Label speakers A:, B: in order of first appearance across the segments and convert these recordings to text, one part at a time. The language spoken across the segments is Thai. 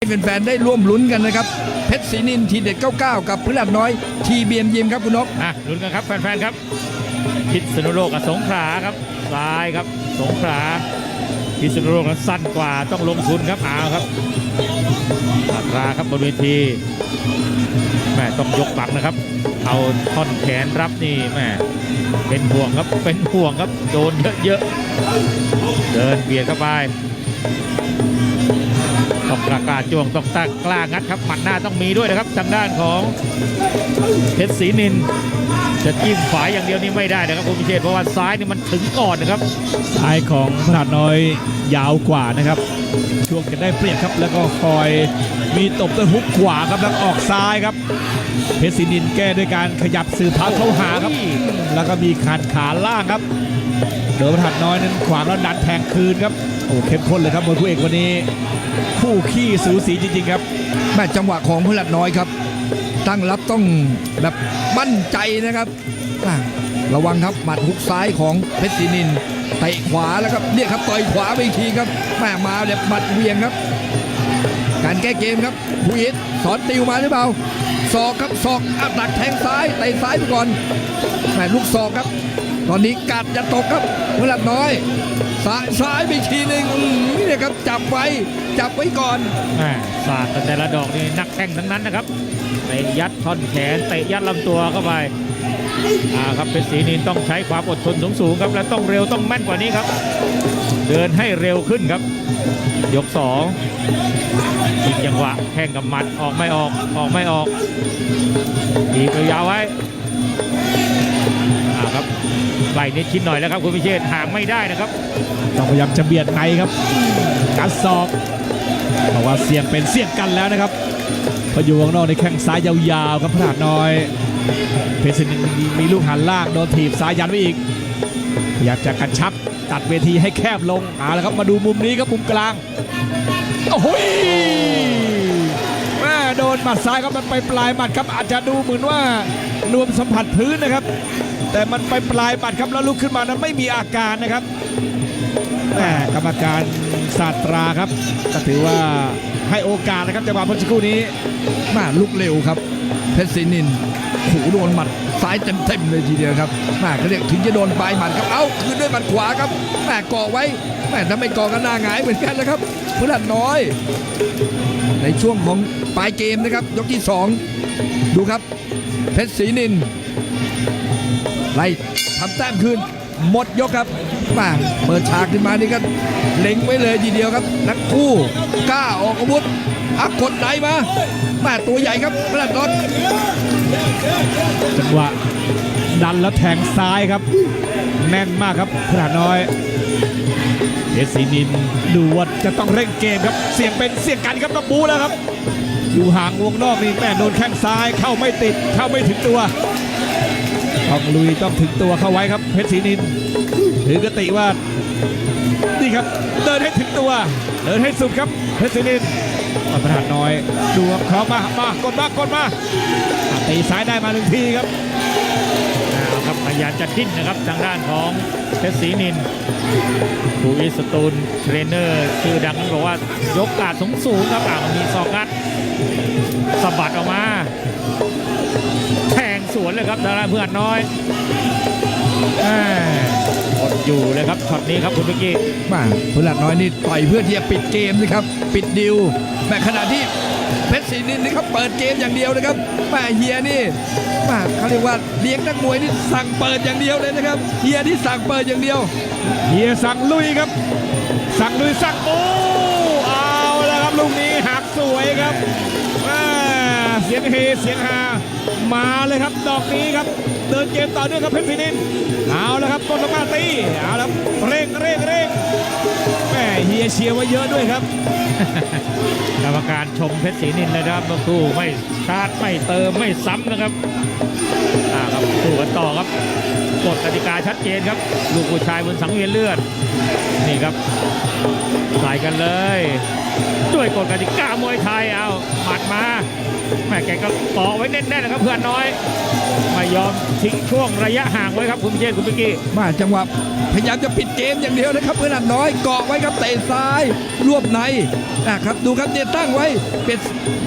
A: ให้แฟนๆได้ร่วมลุ้นกันนะครับ เพชรศรีนินทีเด็ด 99 กับพฤหัสน้อยทีเบียมยิมครับคุณนก
B: อะลุ้นกันครับแฟนๆครับ พิษณุโลกกับสงขลาครับซ้ายครับสงขลาพิษณุโลกนั้นสั้นกว่าต้องลงทุนครับเอาครับอัตราครับบนเวทีแม่ต้องยกปักนะครับ เอาท่อนแขนรับนี่แม่เป็นห่วงครับเป็นห่วงครับโดนเยอะๆเดินเบียดเข้าไป ต้องกล้ากล้าจ้วงต้องตากล้างัดครับหมัดหน้าต้องมีด้วยนะครับทางด้านของเพชรศรีนินจะจิ้มฝายอย่างเดียวนี่ไม่ได้นะครับคุณพิเชษเพราะว่าซ้ายนี่มันถึงก่อนนะครับ
C: ซ้ายของพระธาตุน้อยยาวกว่านะครับ ช่วงจะได้เปรียบครับ แล้วก็คอยมีตบด้วยฮุกขวาครับแล้วออกซ้ายครับ เพชรศินินแก้ด้วยการขยับสื่อเท้าเข้าหาครับ แล้วก็มีคานขาล่างครับเดิมพระธาตุน้อยนั้นขวางแล้วดันแทงคืนครับโอ้เข้มข้นเลยครับมวยคู่เอกวันนี้ คู่ขี้สูสีจริงๆครับ
A: แม่จังหวะของพฤหัสน้อยครับ ตั้งรับต้องแบบมั่นใจนะครับ ระวังครับหมัดฮุกซ้ายของเพชรศรีนินเตะขวาแล้วครับเนี่ยครับต่อยขวาไปอีกทีครับแม่มาแบบหมัดเวียงครับ การแก้เกมครับผู้อิทสอนติวมาหรือเปล่าศอกครับศอกอัดดักแทงซ้ายเตะซ้ายไปก่อนแม่ลูกศอกครับ ตอนนี้กัดจะตกครับพลัดน้อยซ้ายซ้ายไปอีกทีหนึ่งนี่นี่ยครับจับไว้จับไว้ก่อน
B: ศาสตร์แต่ละดอกนี่นักแข่งทั้งนั้นนะครับเตะยัดท่อนแขนเตะยัดลำตัวเข้าไปอ่าครับเพชรศรีนินต้องใช้ความอดทนสูงๆครับและต้องเร็วต้องแม่นกว่านี้ครับ เดินให้เร็วขึ้นครับ ยกสองอีกจังหวะแข่งกับหมัดออกไม่ออกออกไม่ออกอีกยาวไว้ ไล่นิดคิดหน่อยแล้วครับคุณพิเชษห่างไม่ได้นะครับ
C: ต้องพยายามจะเบียดในครับกัดศอกเพราะว่าเสี่ยงเป็นเสี่ยงกันแล้วนะครับพออยู่ข้างนอกในแข้งซ้ายยาวๆครับพระธาตุน้อย เพชรศินมีลูกหันล่างโดนถีบซ้ายยันไว้อีกพยายามจะกระชับตัดเวทีให้แคบลงเอาละครับมาดูมุมนี้ครับมุมกลางโอ้โหยแม่โดนหมัดซ้ายครับมันไปปลายหมัดครับอาจจะดูเหมือนว่านวมสัมผัสพื้นนะครับ แต่มันไปปลายหมัดครับแล้วลุกขึ้นมานั้นไม่มีอาการนะครับแม่กรรมการศาสตราครับก็ถือว่าให้โอกาสนะครับจังหวะเมื่อสักครู่นี้
A: มาลุกเร็วครับ เพชรศรีนินขู่โดนหมัดซ้ายเต็มๆเลยทีเดียวครับแม่เขาเรียกถึงจะโดนปลายหมัดครับเอ้าคืนด้วยหมัดขวาครับแม่เกาะไว้แม่ถ้าไม่เกาะก็หน้าหงายเหมือนกันนะครับพลัดน้อย ในช่วงของปลายเกมนะครับ ยกที่สองดูครับ เพชรศรีนิน ไล่ทำแต้มคืน หมดยกครับมาเปิดฉากขึ้นมานี่ก็เล็งไว้เลยทีเดียวครับ นักคู่กล้าออกอาวุธอักกดไหนมาแม่ตัวใหญ่ครับพลัดน้อย
C: จังหวะดันแล้วแทงซ้ายครับ แน่นมากครับขนาดน้อยเพชรศรีนินดูว่าจะต้องเร่งเกมครับ เสี่ยงเป็นเสี่ยงกันครับต้องบูแล้วครับ อยู่ห่างวงนอกนี่แม่โดนแข้งซ้ายเข้าไม่ติดเข้าไม่ถึงตัว ต้องลุยต้องถึงตัวเข้าไว้ครับเพชรศรีนินถือกติว่านี่ครับเดินให้ถึงตัวเดินให้สุดครับเพชรศรีนินประธานน้อยดูครับเขามามากดมากดมาตีซ้ายได้มาหนึ่งทีครับ
B: ครับพยายามจะดิ้นนะครับทางด้านของเพชรศรีนินครูอิสตูลเทรนเนอร์ชื่อดังนั้นบอกว่ายกกาดสูงสูงๆครับอ่ามันมีซอกัดสะบัดออกมา แทงสวนเลยครับทางด้านเพื่อนน้อยแหม่กดอยู่เลยครับช็อตนี้ครับคุณเมื่อกี้
A: มาพลัดน้อยนี่ต่อยเพื่อที่จะปิดเกมนะครับ ปิดดิวแม่ขณะที่เพชรศรีนินนี่ครับเปิดเกมอย่างเดียวนะครับแม่เฮียนี่แม่เขาเรียกว่าเลี้ยงนักมวยนี่สั่งเปิดอย่างเดียวเลยนะครับเฮียที่สั่งเปิดอย่างเดียว
C: เฮียสั่งลุยครับ สั่งลุยสั่งโอ้ สียงเฮเสียงฮามาเลยครับดอกนี้ครับ เดินเกมต่อเนื่องครับเพชรพินินเอาแล้วครับต้นสมาตีเอาแล้วเร่งเร่งเร่งแม่เฮียเชียร์ไว้เยอะด้วยครับ
B: กรรมการชมเพชรศรีนินนะครับต้องสู้ไม่ชาร์จไม่เติมไม่ซ้ำนะครับอ่าครับสู้กันต่อครับกฎกติกาชัดเจนครับ ลูกผู้ชายบนสังเวียนเลือดนี่ครับใส่กันเลย ด้วยกฎกติกามวยไทยเอาหมัดมา แม่แกก็เกาะไว้แน่นๆนะครับเพื่อนน้อย ไม่ยอมทิ้งช่วงระยะห่างไว้ครับคุณพิเชษคุณพิกกี้
A: มาจังหวะพยายามจะปิดเกมอย่างเดียวนะครับเพื่อนอัดน้อยเกาะไว้ครับเตะซ้ายรวบในนะครับดูครับเนี่ยตั้งไว้เป็ด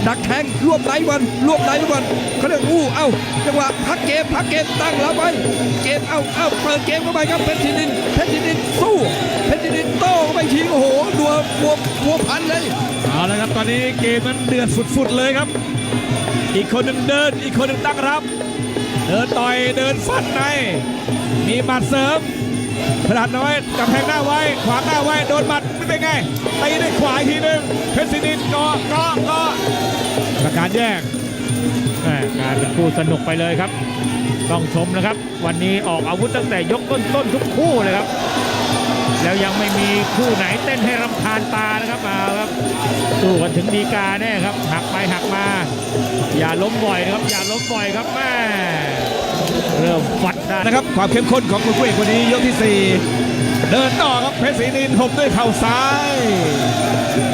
A: ดักแทงรวบในวันรวบในวันเขาเรียกอู้เอ้าจังหวะพักเกมพักเกมตั้งรับไว้เกมเอ้าเอ้าเปิดเกมเข้าไปครับเพชรทินินเพชรทินินสู้เพชรทินินโต้เข้าไปทิ้งโอ้โหดัวบัวบัวพันเลย
C: เอาละครับตอนนี้เกมมันเดือดฝุดๆเลยครับ อีกคนหนึ่งเดิน อีกคนหนึ่งตั้งรับ เดินต่อยเดินฟันใน มีหมัดเสริมพลาดน้อยกำแพงหน้าไว้ ขวางหน้าไว้โดนหมัดไม่เป็นไงตีด้วยขวาอีกทีหนึ่งเพชรศินินเกาะเกาะเกาะประการแยก
B: แม่การเป็นคู่สนุกไปเลยครับ ต้องชมนะครับ วันนี้ออกอาวุธตั้งแต่ยกต้นๆทุกคู่เลยครับ แล้วยังไม่มีคู่ไหนเต้นให้รำคาญตานะครับมาครับสู้กันถึงดีกาแน่ครับ หักไปหักมา อย่าล้มบ่อยนะครับ อย่าล้มบ่อยครับแม่เริ่มฟัดได้
C: นะครับ ความเข้มข้นของคู่เอกวันนี้ยกที่ 4 เดินต่อครับเพชรศรีนินหบด้วยเข่าซ้าย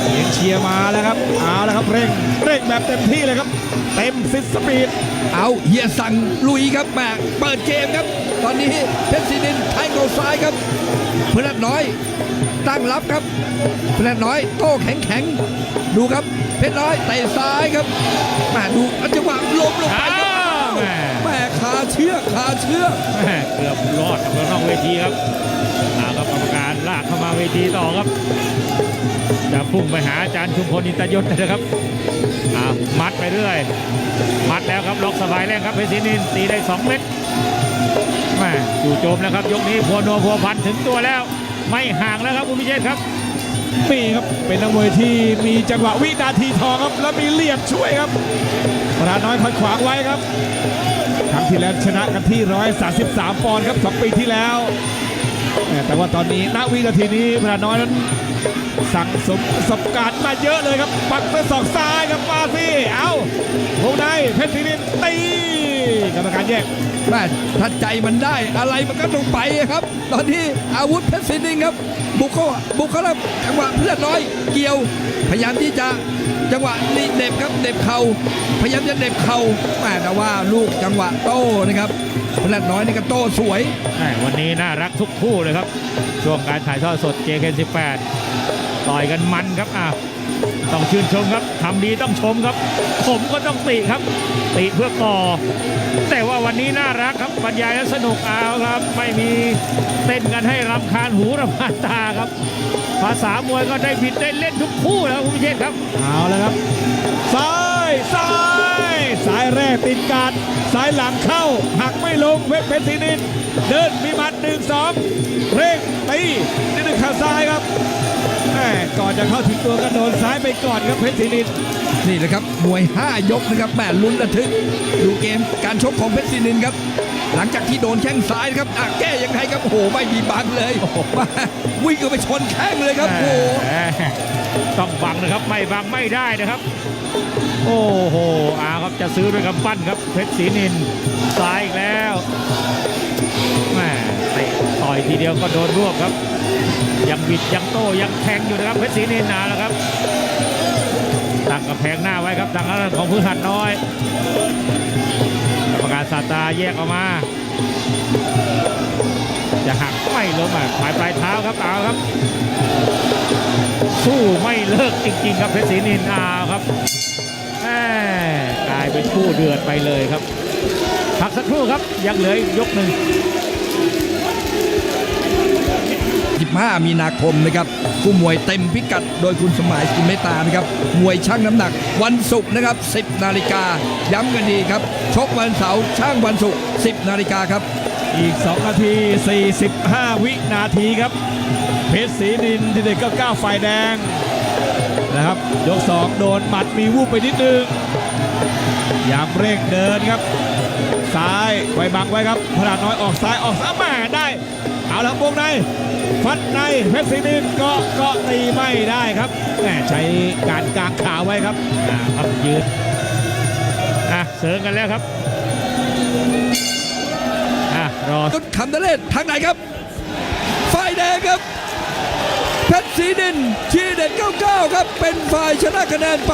C: เสียงเชียร์มาแล้วครับเอาแล้วครับเร่งเร่งแบบเต็มที่เลยครับ เต็มฟิตสปีด
A: เอาเฮียสั่งลุยครับแม่เปิดเกมครับ ตอนนี้เพชรศินินแทงเข้า ซ้ายครับเพื่อนน้อย ตั้งรับครับเพื่อนน้อย โต้แข็งแข็งๆดูครับ เพชรน้อยเตะซ้ายครับแม่ดูจังหวะล้มลงไปครับ
B: อ้าวแม่
A: แม่ขาเชือกขาเชือก
B: แม่เกือบรอดกับนอกเวทีครับเอาครับกรรมการลากเข้ามาเวทีต่อครับ จะพุ่งไปหาอาจารย์ชุมพลอินตยศนะครับอ่ามัดไปเรื่อย มัดแล้วครับล็อกสบายแรงครับเพชรศรีนินตีได้ 2 เม็ด แม่จู่โจมแล้วครับยกนี้พัวนัวพัวพันถึงตัวแล้ว ไม่ห่างแล้วครับคุณพิเชษครับ
C: นี่ครับเป็นนักมวยที่มีจังหวะวินาทีทองครับ แล้วมีเหลี่ยมช่วยครับประธาน้อยคอยขวางไว้ครับครั้งที่แล้วชนะกันที่ 133 ปอนด์ครับสองปีที่แล้ว แต่ว่าตอนนี้ณวินาทีนี้ประธาน้อยนั้น สั่งสมประสบการณ์มาเยอะเลยครับ ปักด้วยศอกซ้ายครับมาสิเอาวงในเพชรศรีนินตีกรรมการแยก
A: แม่ถ้าใจมันได้อะไรมันก็ต้องไปครับ ตอนนี้อาวุธเพชรศินินครับ บุกเข้าบุกเข้าแล้วจังหวะเพื่อนน้อยเกี่ยว พยายามที่จะจังหวะนี่เด็บครับเด็บเข่าพยายามจะเด็บเข่าแม่แต่ว่าลูกจังหวะโต้นะครับพื่อนน้อยนี่ก็โต้สวย
B: แม่วันนี้น่ารักทุกคู่เลยครับ ช่วงการถ่ายทอดสด JK18 ต่อยกันมันครับอะต้องชื่นชมครับทำดีต้องชมครับ ผมก็ต้องติครับ ติเพื่อก่อ แต่ว่าวันนี้น่ารักครับบรรยายแล้วสนุกเอาครับ ไม่มีเต้นกันให้รำคาญหูรำคาญตาครับ ภาษามวยก็ได้ผิดได้เล่นทุกคู่แล้วคุณพิเชษครับ
C: เอาแล้วครับซ้ายซ้ายซ้ายแรก ติดการดซ้ายหลังเข้า หักไม่ลงเพชรเพชรศรีนินเดินมีหมัดหนึ่งสองเร่งตีนี่หนึ่งขาซ้ายครับแม่ก่อนจะเข้าถึงตัวก็โดนซ้ายไปก่อนครับเพชรศรีนิน
A: นี่แหละครับมวย 5 ยกนะครับแม่ลุ้นระทึกดูเกมการชกของเพชรศินินครับ หลังจากที่โดนแข้งซ้ายนะครับอะแก้ยังไงครับโอ้โหไม่มีบังเลยมาวิ่งเข้าไปชนแข้งเลยครับโอ้โห
B: แหมต้องบังนะครับไม่บังไม่ได้นะครับ โอ้โหอาครับจะ ซื้อด้วยกำปั้นครับเพชรศรีนินซ้ายอีกแล้วแม่เตะต่อยทีเดียวก็โดนรวบครับ ยังบิดยังโต้ยังแทงอยู่นะครับเพชรศรีนินนาแล้วครับตั้งกระแพงหน้าไว้ครับทางด้านของพื้นหัดน้อยกรรมการซาตาแยกออกมาจะหักไม่ล้มอะปลายปลายเท้าครับเอาครับ สู้ไม่เลิกจริงๆครับเพชรศรีนินเอาครับายเป็นคู่เดือดไปเลยครับ พักสักครู่ครับยังเหลืออีกยกหนึ่ง
A: 15มีนาคมนะครับคู่มวยเต็มพิกัดโดยคุณสมัยคุณเมตตานะครับมวยช่างน้ำหนัก วันศุกร์นะครับ 10 นาฬิกา ย้ำกันดีครับ ชกวันเสาร์ช่างวันศุกร์ 10 นาฬิกาครับ
C: อีก 2 นาที 45 วินาทีครับ เพชรศรีนินที่เด็กก็ก้าวฝ่ายแดงนะครับ ยก 2 โดนหมัดมีวูบไปนิดนึง ยามเร่งเดินครับ ซ้ายไว้บังไว้ครับพลาดน้อยออกซ้ายออกซ้ายแม่ได้ เอาละวงในฟัดในเพชรศรีนินเกาะเกาะตีไม่ได้ครับแหม่ใช้การกางขาไว้ครับ
B: อ่าครับยืนอะเสริงกันแล้วครับอะรอ
A: ตุดคำตะเลศทางไหนครับฝ่ายแดงครับเพชรศรีนินทีเด็ด99 ครับ เป็นฝ่ายชนะคะแนนไป